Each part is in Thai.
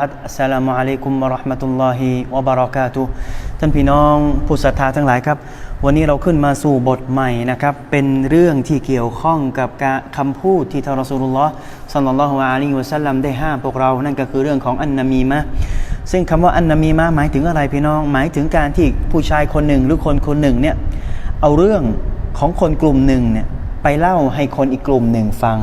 อัสสลามุอะลัยกุมวะราะห์มะตุลลอฮิวะบะเราะกาตุท่านพี่น้องผู้ศรัทธาทั้งหลายครับ วันนี้เราขึ้นมาสู่บทใหม่นะครับ เป็นเรื่องที่เกี่ยวข้องกับการคำพูดที่ทานรอซูลุลลอฮ์ศ็อลลัลลอฮุอะลัยฮิวะซัลลัมได้ห้ามพวกเรา นั่นก็คือเรื่องของอันนามีมะซึ่งคำว่าอันนามีมะห์หมายถึงอะไรพี่น้อง หมายถึงการที่ผู้ชายคนหนึ่งหรือคนคนหนึ่งเนี่ยเอาเรื่องของคนกลุ่มหนึ่งเนี่ยไปเล่าให้คนอีกกลุ่มหนึ่งฟัง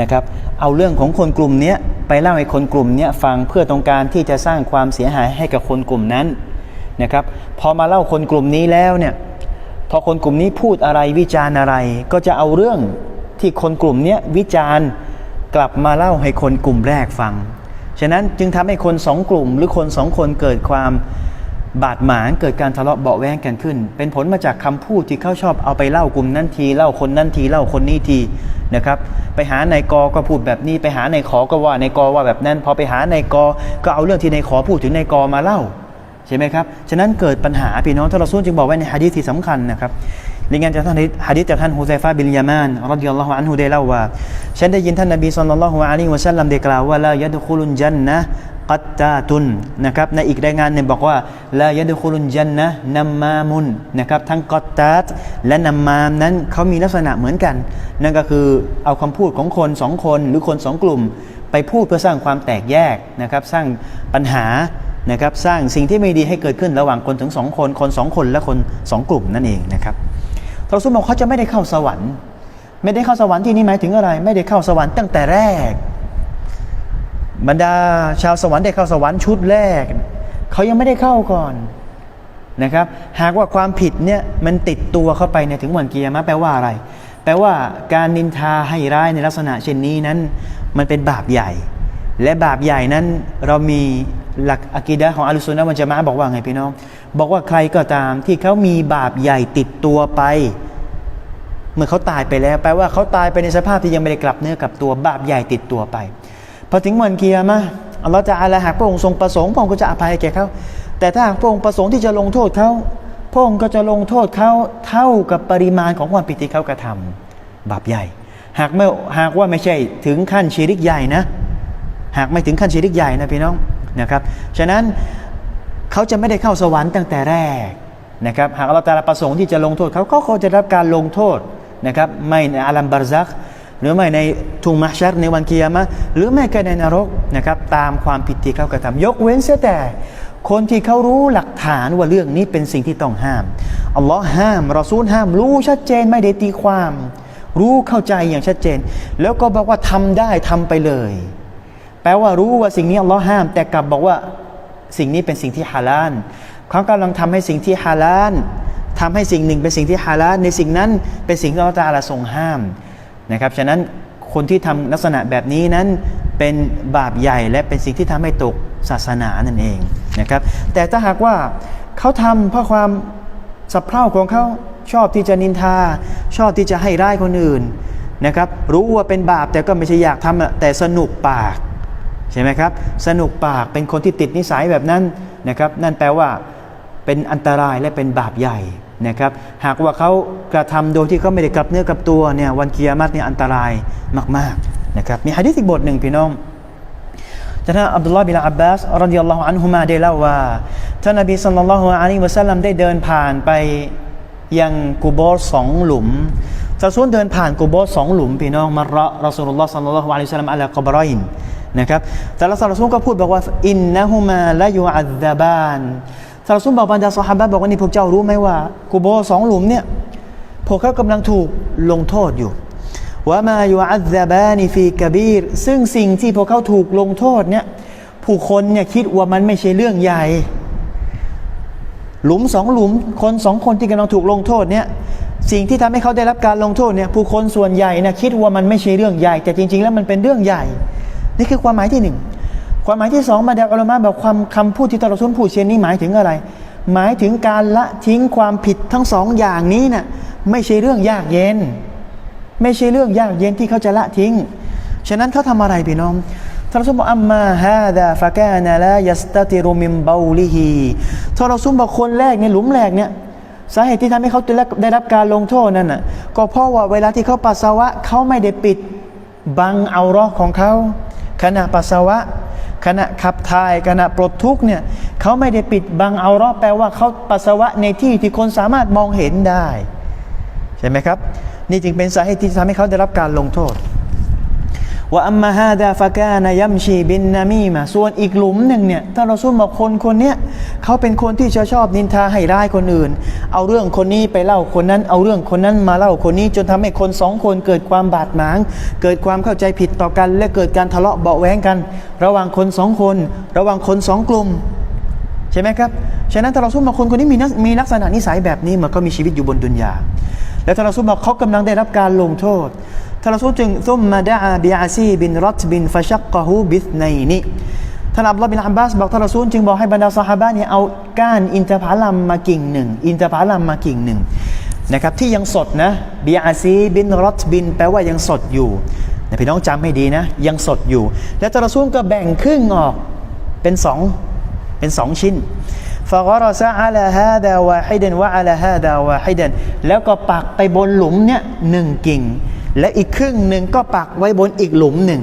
นะครับ เอาเรื่องของคนกลุ่มนี้ ไปเล่าให้คนกลุ่มนี้ฟังเพื่อต้องการที่จะสร้างความเสียหายให้กับคนกลุ่มนั้นนะครับ พอมาเล่าคนกลุ่มนี้แล้วเนี่ยพอคนกลุ่มนี้พูดอะไรวิจารณ์อะไร ก็จะเอาเรื่องที่คนกลุ่มนี้วิจารณ์กลับมาเล่าให้คนกลุ่มแรกฟัง ฉะนั้นจึงทำให้คนสองกลุ่ม หรือคนสองคนเกิดความบาดหมางเกิดการทะเลาะเบาแวงกันขึ้น เป็นผลมาจากคำพูดที่เขาชอบเอาไปเล่ากลุ่มนั้นทีเล่าคนนั้นทีเล่าคนนี้ที นะครับไปหานายกก็พูดแบบนี้ ไปหานายขอก็ว่านายกว่าแบบนั้น พอไปหานายกก็เอาเรื่องที่นายขอพูดถึงนายกมาเล่าใช่ไหมครับ ฉะนั้นเกิดปัญหาพี่น้องท่านรอซูลจึงบอกไว้ในฮะดีษที่สำคัญนะครับ รายงานจากท่านฮะดีษจากท่านฮุซฟาบินยามานรดิยัลลอฮุอันฮุได้เล่าว่าฉันได้ยินท่านนบีศ็อลลัลลอฮุอะลัยฮิวะซัลลัมได้กล่าวว่าลายัดคุลุนจันนะกัตตาตุนนะครับในอีกรายงานหนึ่งบอกว่าลายัดคุลุนจันนะนัมมามุนนะครับทั้งกัตตาตและนัมมามนั้นเขามีลักษณะเหมือนกัน นั่นก็คือเอาคำพูดของคนสองคนหรือคนสองกลุ่ม ไปพูดเพื่อสร้างความแตกแยกนะครับสร้างปัญหานะครับสร้างสิ่งที่ไม่ดีให้เกิดขึ้นระหว่างคนถึงสองคนคนสองคนและคนสองกลุ่มนั่นเองนะครับ พระสุบอกเขาจะไม่ได้เข้าสวรรค์ ไม่ได้เข้าสวรรค์ที่นี่หมายถึงอะไร ไม่ได้เข้าสวรรค์ตั้งแต่แรก บรรดาชาวสวรรค์ได้เข้าสวรรค์ชุดแรก เขายังไม่ได้เข้าก่อนนะครับ หากว่าความผิดเนี่ยมันติดตัวเข้าไปในถึงวันกิยามะแปลว่าอะไร แปลว่าการนินทาให้ร้ายในลักษณะเช่นนี้นั้น มันเป็นบาปใหญ่ และบาปใหญ่นั้นเรามี หลักอะกีดะของอัลลอฮฺสุนนะวันจะมาบอกว่าไงพี่น้อง บอกว่าใครก็ตามที่เขามีบาปใหญ่ติดตัวไป เมื่อเขาตายไปแล้วแปลว่าเขาตายไปในสภาพที่ยังไม่ได้กลับเนื้อกลับตัวบาปใหญ่ติดตัวไปพอถึงวันเกียร์มาอัลลอฮฺจะอาลาหากพระองค์ทรงประสงค์พระองค์ก็จะอภัยแก่เขาแต่ถ้าหากพระองค์ประสงค์ที่จะลงโทษเขาพระองค์ก็จะลงโทษเขาเท่ากับปริมาณของความผิดที่เขากระทำบาปใหญ่ หากไม่หากว่าไม่ใช่ถึงขั้นชีริกใหญ่นะ หากไม่ถึงขั้นชีริกใหญ่นะพี่น้อง นะครับ ฉะนั้นเขาจะไม่ได้เข้าสวรรค์ตั้งแต่แรกนะครับ หากอัลลอฮฺตาลาประสงค์ที่จะลงโทษเขาก็เขาจะรับการลงโทษนะครับไม่ในอาลัมบารซักหรือไม่ในทุงมัชชัรในวันกิยามะหรือแม้กระในนรกนะครับตามความผิดที่เขากระทำยกเว้นเสียแต่ คนที่เขารู้หลักฐานว่าเรื่องนี้เป็นสิ่งที่ต้องห้ามอัลลอฮ์ห้ามรอซูลห้าม รู้ชัดเจนไม่ได้ตีความ รู้เข้าใจอย่างชัดเจน แล้วก็บอกว่าทำได้ทำไปเลย ลว่ารู้ว่าสิ่งนี้อัลลอฮ์ห้าม แต่กลับบอกว่าสิ่งนี้เป็นสิ่งที่ฮาลาลเขากำลังทำให้สิ่งที่ฮาลาลทำให้สิ่งหนึ่งเป็นสิ่งที่ฮาลาลในสิ่งนั้นเป็นสิ่งที่อัลลอฮ์ตาลาทรงห้ามนะครับฉะนั้นคนที่ทำลักษณะแบบนี้นั้นเป็นบาปใหญ่และเป็นสิ่งที่ทำให้ตกศาสนานั่นเองนะครับ แต่ถ้าหากว่าเขาทำเพราะความสับเพร่าของเขาชอบที่จะนินทา ชอบที่จะให้ร้ายคนอื่นนะครับ รู้ว่าเป็นบาปแต่ก็ไม่ใช่อยากทำแต่สนุกปาก ใช่ไหมครับ สนุกปากเป็นคนที่ติดนิสัยแบบนั้นนะครับ นั่นแปลว่าเป็นอันตรายและเป็นบาปใหญ่นะครับ หากว่าเขากระทำโดยที่เขาไม่ได้กลับเนื้อกลับตัวเนี่ยวันกิยามัตเนี่ยอันตรายมากๆนะครับ มีฮะดิษอีกบทหนึ่งพี่น้องท่านอับดุลลอฮ์บิลอับบาสรดิยัลลอฮุอันฮุมาได้เล่าว่าท่านนบีสัลลัลลอฮุอะลัยฮิวะสัลลัมได้เดินผ่านไปยังกูโบสสองหลุมซาซุนเดินผ่านกูโบสสองหลุมพี่น้องมาระรอสุลลอฮ์สัลลัลลอฮุอะลัยฮิวะสัลลัมอะลากอบรอยน นะครับแต่ละซาลซุนก็พูดบอกว่าอินนะฮุมาละยูอัดดาบานซาลซุนบอกบรรดาสหายบอกว่านี่พวกเจ้ารู้ไหมว่ากูโบสองหลุมเนี่ยพวกเขากำลังถูกลงโทษอยู่ว่ามายูอัดดาบานีฟีกบีรซึ่งสิ่งที่พวกเขาถูกลงโทษเนี่ยผู้คนเนี่ยคิดว่ามันไม่ใช่เรื่องใหญ่ หลุมสองหลุมคนสองคนที่กำลังถูกลงโทษเนี่ยสิ่งที่ทำให้เขาได้รับการลงโทษเนี่ยผู้คนส่วนใหญ่นะคิดว่ามันไม่ใช่เรื่องใหญ่ แต่จริง ๆ แล้วมันเป็นเรื่องใหญ่ นี่คือความหมายที่หนึ่งความหมายที่สองมาดาอัลลอฮ์บอกความคำพูดที่ตลอดสุนพูดเช่นนี้หมายถึงอะไร หมายถึงการละทิ้งความผิดทั้งสองอย่างนี้นะ่ะไม่ใช่เรื่องยากเย็น ไม่ใช่เรื่องยากเย็นที่เขาจะละทิ้ง ฉะนั้นเขาทำอะไรพี่น้องทารอซูลบอกอัมมาฮาดาฟะกานะลายัสตติรุมิมบาลิฮีทารอซูลบอกคนแรกในหลุมแรกเนี่ยสาเหตุที่ทำให้เขาได้รับการลงโทษนั่นน่ะก็เพราะว่าเวลาที่เขาปัสสาวะเขาไม่ได้ปิดบังเอารอของเขา ขณะปัสสาวะ ขณะขับถ่ายขณะปลดทุกเนี่ยเขาไม่ได้ปิดบังเอารอบแปลว่าเขาปัสสาวะในที่ที่คนสามารถมองเห็นได้ ใช่ไหมครับ นี่จึงเป็นสาเหตุที่ทำให้เขาได้รับการลงโทษ ว่าอัมมาฮาดาฟากานายัมชีบินนามีมาส่วนอีกหลุมหนึ่งเนี่ยถ้าเราสู้บอกคนคนเนี้ยเขาเป็นคนที่ชอบนินทาให้ร้ายคนอื่น เอาเรื่องคนนี้ไปเล่าคนนั้น เอาเรื่องคนนั้นมาเล่าคนนี้จนทำให้คนสองคนเกิดความบาดหมาง เกิดความเข้าใจผิดต่อกัน และเกิดการทะเลาะเบาะแวงกัน ระหว่างคนสองคน ระหว่างคนสองกลุ่มใช่ไหมครับ ฉะนั้นถ้าเราสู้บอกคนคนนี้มีนักมีลักษณะนิสัยแบบนี้มันก็มีชีวิตอยู่บนดุนยา แล้วถ้าเราสู้บอกเขากำลังได้รับการลงโทษานเราสู้จึงซุมมาดะอาบิอาซีบินรัตบินฟะชักกะฮูบิสไนนิท่านอับดุลบินอับบาสบอกท่านราสู้จึงบอกให้บรรดาซอฮาบะเนี่ยเอาก้านอินทผลัมมากิ่งหนึ่งอินทผลัมมากิ่งหนึ่งนะครับที่ยังสดนะบิอาซีบินรัตบิน แปลว่ายังสดอยู่นะพี่น้องจำให้ดีนะ ยังสดอยู่ แล้วท่านราสู้ก็แบ่งครึ่งออกเป็นสองเป็นสองชิ้น ฟะกรอซะอาลาฮาดาวาฮิดันวะอาลาฮาดาวาฮิดันแล้วก็ปักไปบนหลุมเนี่ยหนึ่งกิ่ง และอีกครึ่งหนึ่งก็ปักไว้บนอีกหลุมหนึ่ง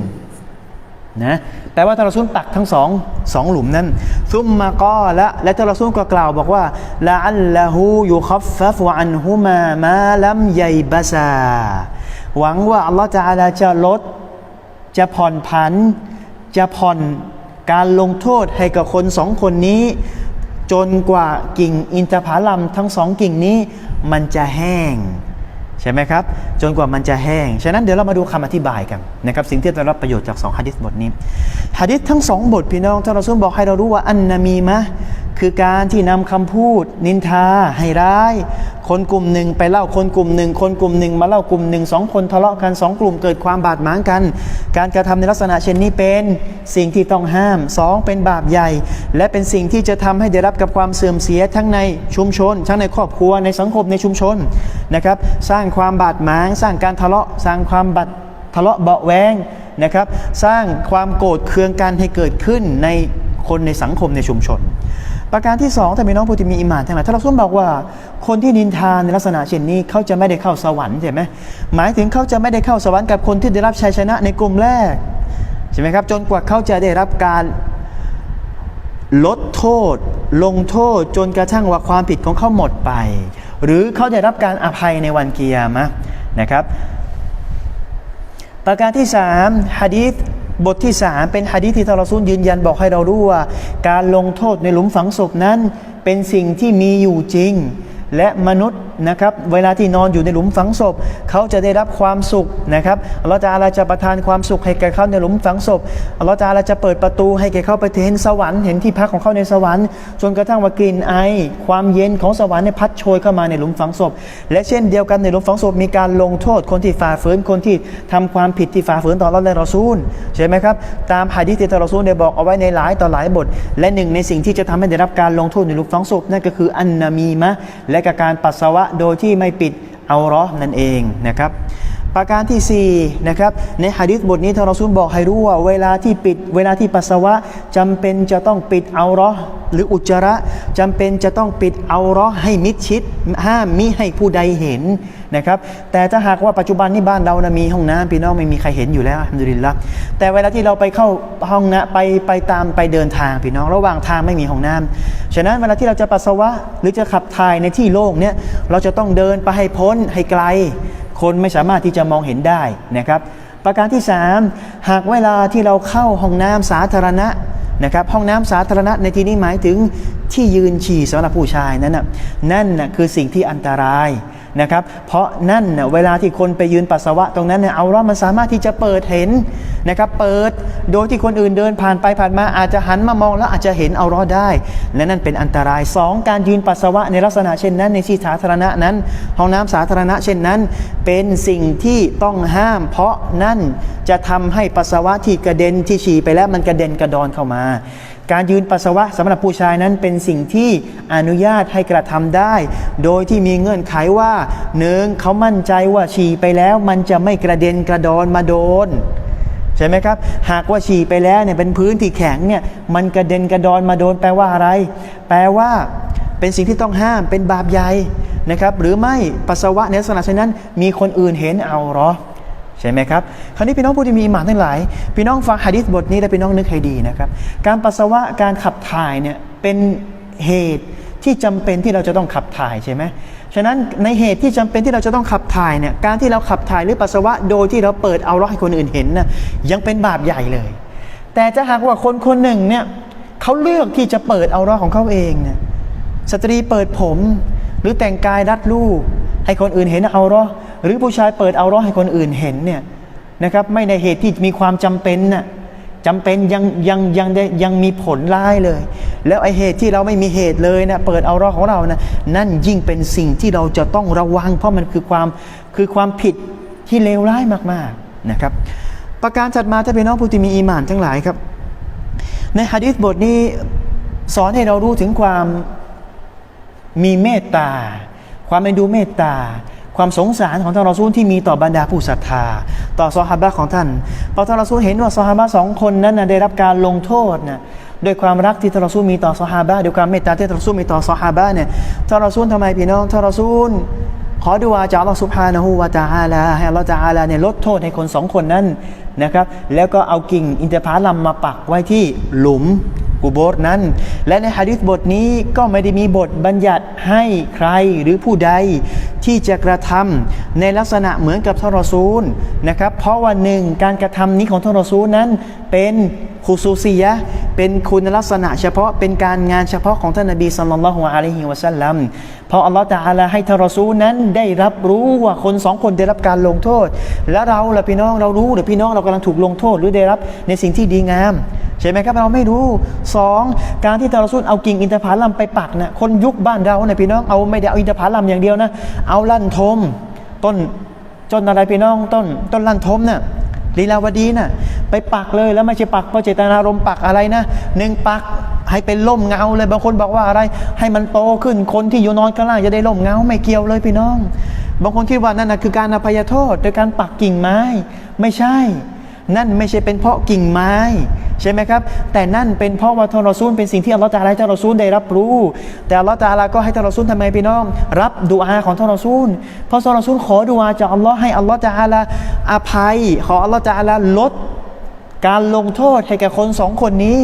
นะแปลว่าท่านราซูลปักทั้งสองสองหลุมนั้นซุมมาก็ละและท่านราซูลก็กล่าวบอกว่าละอัลละฮูยูคัฟฟัฟอันฮุมามาลัมยัยบาซาหวังว่าอัลลอฮฺจะอาลาจะลด จะผ่อนผัน จะผ่อนการลงโทษให้กับคนสองคนนี้ จนกว่ากิ่งอินทผลัมทั้งสองกิ่งนี้มันจะแห้งใช่ไหมครับ จนกว่ามันจะแห้ง ฉะนั้นเดี๋ยวเรามาดูคำอธิบายกันนะครับสิ่งที่จะรับประโยชน์จากสองฮะดิษบทนี้ฮะดิษทั้งสองบทพี่น้องท่านเราซุลบอกให้เรารู้ว่าอันนามีมะ คือการที่นำคำพูด นินทาให้ร้าย คนกลุ่มหนึ่งไปเล่าคนกลุ่มหนึ่งคนกลุ่มหนึ่งมาเล่ากลุ่มหนึ่งสองคนทะเลาะกันสองกลุ่มเกิดความบาดหมางกัน การกระทำในลักษณะเช่นนี้เป็นสิ่งที่ต้องห้ามสองเป็นบาปใหญ่ และเป็นสิ่งที่จะทำให้ได้รับกับความเสื่อมเสียทั้งในชุมชน ทั้งในครอบครัวในสังคมในชุมชนนะครับสร้างความบาดหมาง สร้างการทะเลาะสร้างความบาดทะเลาะเบาะแวงนะครับ สร้างความโกรธเคืองกันให้เกิดขึ้นใน คนในสังคมในชุมชน ประการที่สองถ้ามีน้องผู้ที่มีอิมานทั้งหลายถ้าเราส้มบอกว่า คนที่นินทานในลักษณะเช่นนี้เขาจะไม่ได้เข้าสวรรค์ใช่ไหมหมายถึงเขาจะไม่ได้เข้าสวรรค์กับคนที่ได้รับชัยชนะในกลุ่มแรกใช่ไหมครับจนกว่าเขาจะได้รับการลดโทษ ลงโทษจนกระทั่งว่าความผิดของเขาหมดไป หรือเขาได้รับการอภัยในวันเกียรมะนะครับ ประการที่สามฮะดีษ บทที่สามเป็นฮะดีที่ทารซูลยืนยันบอกให้เรารู้ว่า การลงโทษในหลุมฝังศพนั้น เป็นสิ่งที่มีอยู่จริง และมนุษย์นะครับเวลาที่นอนอยู่ในหลุมฝังศพ เขาจะได้รับความสุขนะครับอัลลอฮฺจะอาลาจะประทานความสุขให้แก่เขาในหลุมฝังศพอัลลอฮฺจะอาลาจะเปิดประตูให้แก่เขาไปเห็นสวรรค์เห็นที่พักของเขาในสวรรค์จนกระทั่งว่ากลิ่นไอ ความเย็นของสวรรค์ในยพัดโชยเข้ามาในหลุมฝังศพ และเช่นเดียวกันในหลุมฝังศพมีการลงโทษคนที่ฝ่าฝืนคนที่ทำความผิดที่ฝ่าฝืนต่ออัลลอฮฺและรอซูลใช่ไหมครับตามฮะดีษที่ทารอซูลได้บอกเอาไว้ในหลายต่อหลายบท และหนึ่งในสิ่งที่จะทำให้ได้รับการลงโทษในหลุมฝังศพนั่นก็คืออันนามีมะและกการปัสสาวะโดยที่ไม่ปิดเอาร้อนั่นเองนะครับ ประการที่4นะครับในหะดีษบทนี้ท่านรอซูลบอกให้รู้ว่าเวลาที่ปิด เวลาที่ปัสสาวะจำเป็นจะต้องปิดเอารอหรืออุจจาระจำเป็นจะต้องปิดเอารอให้มิดชิด ห้ามมิให้ผู้ใดเห็นนะครับแต่ถ้าหากว่าปัจจุบันนี้บ้านเรานะมีห้องน้ำพี่น้องไม่มีใครเห็นอยู่แล้วอัลฮัมดุลิลละแต่เวลาที่เราไปเข้าห้องน้ำไปไปตามไปเดินทางพี่น้องระหว่างทางไม่มีห้องน้ำฉะนั้นเวลาที่เราจะปัสสาวะหรือจะขับถ่ายในที่โล่งเนี่ยเราจะต้องเดินไปให้พ้นให้ไกล คนไม่สามารถที่จะมองเห็นได้นะครับ ประการที่ 3 หากเวลาที่เราเข้าห้องน้ำสาธารณะนะครับห้องน้ำสาธารณะในที่นี้หมายถึงที่ยืนฉี่สำหรับผู้ชายนั้นนะนั่นนะคือสิ่งที่อันตรายนะครับ เพราะนั่นนะเวลาที่คนไปยืนปัสสาวะตรงนั้นเนี่ยเอาร่อมันสามารถที่จะเปิดเห็น นะครับเปิดโดยที่คนอื่นเดินผ่านไปผ่านมาอาจจะหันมามองแล้วอาจจะเห็นเอารอดได้ และนั่นเป็นอันตราย 2 การยืนปัสสาวะในลักษณะเช่นนั้น ในที่สาธารณะนั้นห้องน้ำสาธารณะเช่นนั้น เป็นสิ่งที่ต้องห้าม เพราะนั่นจะทำให้ปัสสาวะที่กระเด็นที่ฉี่ไปแล้วมันกระเด็นกระดอนเข้ามาการยืนปัสสาวะสำหรับผู้ชายนั้นเป็นสิ่งที่อนุญาตให้กระทำได้ โดยที่มีเงื่อนไขว่าหนึ่งเขามั่นใจว่าฉี่ไปแล้วมันจะไม่กระเด็นกระดอนมาโดน ใช่ไหมครับ หากว่าฉี่ไปแล้วเนี่ยเป็นพื้นที่แข็งเนี่ยมันกระเด็นกระดอนมาโดนแปลว่าอะไร แปลว่าเป็นสิ่งที่ต้องห้ามเป็นบาปใหญ่นะครับ หรือไม่ปัสสาวะในลักษณะเช่นนั้น มีคนอื่นเห็นเอาหรอใช่ไหมครับ คราวนี้พี่น้องผู้ที่มีอิหมานทั้งหลาย พี่น้องฟังหะดีษบทนี้แล้วพี่น้องนึกให้ดีนะครับ การปัสสาวะการขับถ่ายเนี่ยเป็นเหตุที่จำเป็นที่เราจะต้องขับถ่ายใช่ไหม ฉะนั้นในเหตุที่จำเป็นที่เราจะต้องขับถ่ายเนี่ยการที่เราขับถ่ายหรือปัสสาวะโดยที่เราเปิดเอาล้อให้คนอื่นเห็นนะยังเป็นบาปใหญ่เลย แต่จะหากว่าคนคนหนึ่งเนี่ยเขาเลือกที่จะเปิดเอาล้อของเขาเองเนี่ยสตรีเปิดผมหรือแต่งกายรัดรูปให้คนอื่นเห็นเอาเราะห์หรือผู้ชายเปิดเอาเราะห์ให้คนอื่นเห็นเนี่ยนะครับไม่ในเหตุที่มีความจำเป็นน่ะ จำเป็นยังยังยังได้ยังมีผลร้ายเลย แล้วไอเหตุที่เราไม่มีเหตุเลยนะเปิดเอาเราะของเรานะนั่นยิ่งเป็นสิ่งที่เราจะต้องระวัง เพราะมันคือความคือความผิดที่เลวร้ายมากๆนะครับ ประการจัดมาถ้าเป็นน้องผู้ที่มีอีหมานทั้งหลายครับ ในฮะดีษบทนี้สอนให้เรารู้ถึงความมีเมตตา ความเป็นดูเมตตา ความสงสารของท่านรอซูลที่มีต่อบรรดาผู้ศรัทธา ต่อซอฮาบะของท่านพอท่านรอซูลเห็นว่าซอฮาบะสองคนนั้นนะได้รับการลงโทษนะด้วยความรักที่ท่านรอซูลมีต่อซอฮาบะด้วยความเมตตาที่ท่านรอซูลมีต่อซอฮาบะเนี่ยท่านรอซูลทำไมพี่น้องท่านรอซูลขอดุอาจากอัลลอฮฺซุบฮานะฮูวะตะอาลาให้อัลลอฮฺตะอาลาเนี่ยลดโทษให้คนสองคนนั้นนะครับ แล้วก็เอากิ่งอินทผลัมมาปักไว้ที่หลุมกุโบร์นั้น และในฮะดิษบทนี้ก็ไม่ได้มีบทบัญญัติให้ใครหรือผู้ใด ที่จะกระทำในลักษณะเหมือนกับทรซูลนะครับ เพราะว่าหนึ่งการกระทำนี้ของทรซูลนั้นเป็นคุซูซียะ เป็นคุณลักษณะเฉพาะเป็นการงานเฉพาะของท่านนบีสัลลัลลอฮุอะลัยฮิวะสัลลัมเพราะอัลลอฮฺตะอาลาให้ทารซูนั้นได้รับรู้ว่าคนสองคนได้รับการลงโทษ และเราล่ะพี่น้องเรารู้หรือพี่น้องเรากำลังถูกลงโทษ หรือได้รับในสิ่งที่ดีงามใช่ไหมครับเราไม่รู้สองการที่ทารซูลเอากิ่งอินทผลัมไปปักนี่ยคนยุคบ้านเราเนี่ยพี่น้องเอาไม่ได้เอาอินทผลัมอย่างเดียวนะเอาลั่นทมต้นต้นอะไรพี่น้องต้นต้นลั่นทมเนี่ย ลีลาวดีน่ะไปปักเลยแล้วไม่ใช่ปักเพราะเจตนารมณ์ปักอะไรนะหนึ่งปักให้เป็นล่มเงาเลยบางคนบอกว่าอะไร ให้มันโตขึ้นคนที่อยู่นอนข้างล่างจะได้ล่มเงาไม่เกี่ยวเลยพี่น้อง บางคนคิดว่านั่นนะคือการอภัยโทษโดยการปักกิ่งไม้ ไม่ใช่ นั่นไม่ใช่เป็นเพราะกิ่งไม้ ใช่ไหมครับ แต่นั่นเป็นเพราะว่าทารอซูลเป็นสิ่งที่อัลลอฮฺตาลาให้ทารอซูลได้รับรู้ แต่อัลลอฮฺตาลาก็ให้ทารอซูลทำไมพี่น้อง รับดุอาของทารอซูลเพราะทารอซูลขอดุอาจากอัลลอฮ์ให้อัลลอฮฺตาลาอภัย ขออัลลอฮฺตาลาลด การลงโทษให้แก่คนสองคนนี้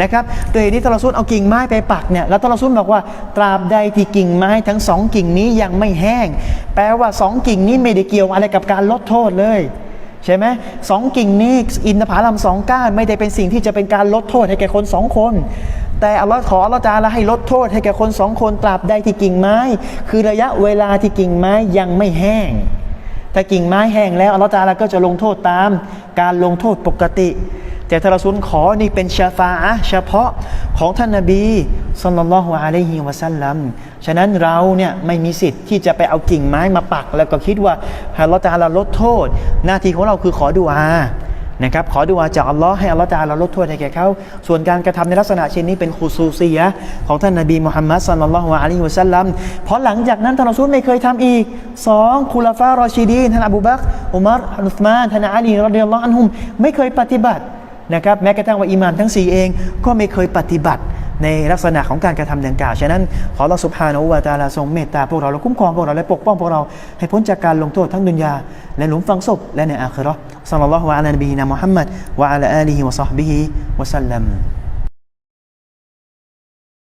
นะครับโดยที่ตะลอซูลเอากิ่งไม้ไปปักเนี่ยแล้วตะลอซูลบอกว่าตราบใดที่กิ่งไม้ทั้งสองกิ่งนี้ยังไม่แห้ง แปลว่าสองกิ่งนี้ไม่ได้เกี่ยวอะไรกับการลดโทษเลย ใช่ไหมสองกิ่งนี้อินทผลัมสองก้านไม่ได้เป็นสิ่งที่จะเป็นการลดโทษให้แก่คนสองคน แต่อัลลอฮ์ขออัลลอฮ์จาละให้ลดโทษให้แก่คนสองคนตราบใดที่กิ่งไม้ คือระยะเวลาที่กิ่งไม้ยังไม่แห้งถ้ากิ่งไม้แห้งแล้วอัลลอฮ์ตะอาลาก็จะลงโทษตาม การลงโทษปกติ แต่ทารซุลขอนี่เป็นชาฟาอะเฉพาะของท่านนบีสัลลัลลอฮุอะลัยฮิวะสัลลัมฉะนั้นเราเนี่ยไม่มีสิทธิ์ที่จะไปเอากิ่งไม้มาปัก แล้วก็คิดว่าให้อัลลอฮฺตาลาลดโทษ หน้าที่ของเราคือขอดุอานะครับขอดุอาจากอัลลอฮ์ให้อัลลอฮฺตาลาลดโทษให้แก่เขาส่วนการกระทำในลักษณะเช่นนี้เป็นคุซูซียะของท่านนบีมุฮัมมัดสัลลัลลอฮุอะลัยฮิวะสัลลัมเพราะหลังจากนั้นท่านรอซูลไม่เคยทำอีกสองคุลฟารอชิดีนท่านอบูบักอุมัรอุสมานท่านอาลีรอดิยัลลอฮุอันฮุมไม่เคยปฏิบัติ นะครับแม้กระทั่งว่าอิหมามทั้งสี่เองก็ไม่เคยปฏิบัติในลักษณะของการกระทำดังกล่าว ฉะนั้น ขอเราสุภาโนวาตาลาทรงเมตตาพวกเราและคุ้มครองพวกเราและปกป้องพวกเราให้พ้นจากการลงโทษทั้งดุนยา และหลุมฝังศพและในอาคราสัลลัลลอฮุอะลัยฮิวะซัลลัมมุฮัมมัดวะอะลาอาลีฮิวะซอฮบิฮิวะสัลลัม